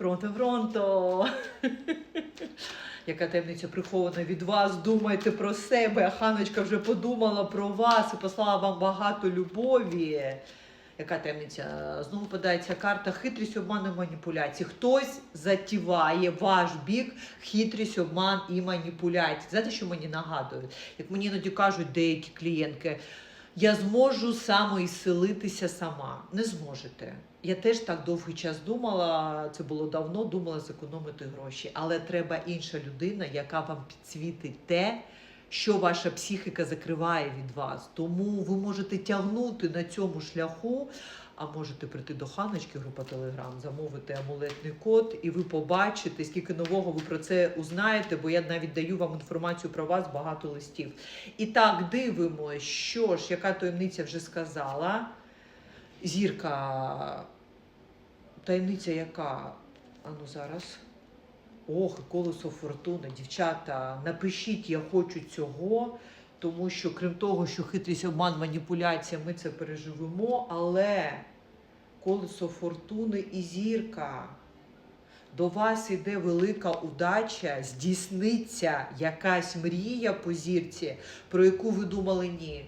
Фронто, фронто. Яка таємниця прихована від вас? Думайте про себе. А Ханочка вже подумала про вас і послала вам багато любові. Яка таємниця? Знову подається карта хитрість, обман і маніпуляції. Хтось затіває ваш бік хитрість, обман і маніпуляції. Знаєте, що мені нагадують? Як мені іноді кажуть деякі клієнтки, я зможу самоісцелитися сама. Не зможете. Я теж так довгий час думала, це було давно, думала зекономити гроші. Але треба інша людина, яка вам підсвітить те, що ваша психіка закриває від вас. Тому ви можете тягнути на цьому шляху, а можете прийти до Ханочки, група Телеграм, замовити амулетний код, і ви побачите, скільки нового ви про це узнаєте, бо я навіть даю вам інформацію про вас, багато листів. І так, дивимося, що ж, яка таємниця вже сказала. Зірка, таємниця яка? Ану зараз. Ох, колесо фортуни. Дівчата, напишіть, я хочу цього, тому що крім того, що хитрість, обман, маніпуляція, ми це переживемо, але колесо фортуни і зірка. До вас іде велика удача, здійсниться якась мрія по зірці, про яку ви думали ні.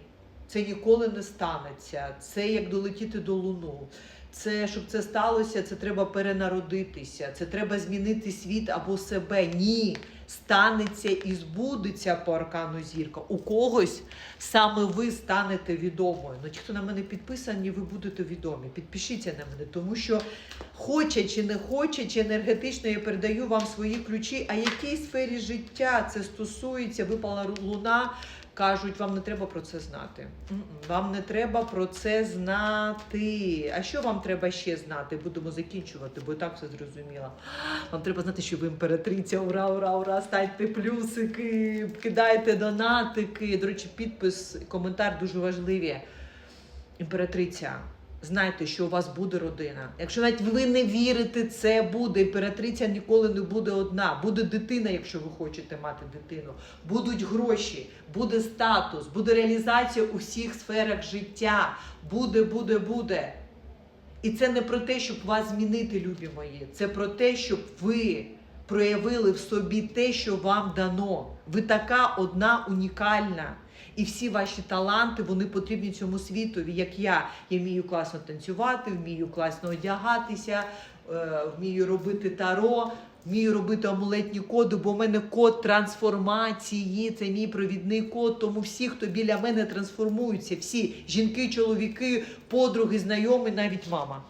Це ніколи не станеться. Це як долетіти до луну. Це щоб це сталося, це треба перенародитися, це треба змінити світ або себе. Ні, станеться і збудеться по аркану зірка. У когось саме ви станете відомою. Ну ті, хто на мене підписані, ви будете відомі. Підпишіться на мене, тому що хоче чи не хоче, чи енергетично я передаю вам свої ключі. А якій сфері життя це стосується? Випала луна. Кажуть, вам не треба про це знати. Вам не треба про це знати. А що вам треба ще знати? Будемо закінчувати, бо так все зрозуміло. Вам треба знати, що ви імператриця. Ура, ура, ура! Ставте плюсики, кидайте донатики. До речі, підпис, коментар дуже важливі. Імператриця. Знайте, що у вас буде родина. Якщо навіть ви не вірите, це буде. Імператриця ніколи не буде одна. Буде дитина, якщо ви хочете мати дитину. Будуть гроші, буде статус, буде реалізація у всіх сферах життя. Буде, буде, буде. І це не про те, щоб вас змінити, любі мої. Це про те, щоб ви проявили в собі те, що вам дано. Ви така одна унікальна. І всі ваші таланти вони потрібні цьому світові, як я. Я вмію класно танцювати, вмію класно одягатися, е, вмію робити таро, вмію робити амулетні коди, бо в мене код трансформації, це мій провідний код. Тому всі, хто біля мене трансформуються, всі жінки, чоловіки, подруги, знайомі, навіть мама.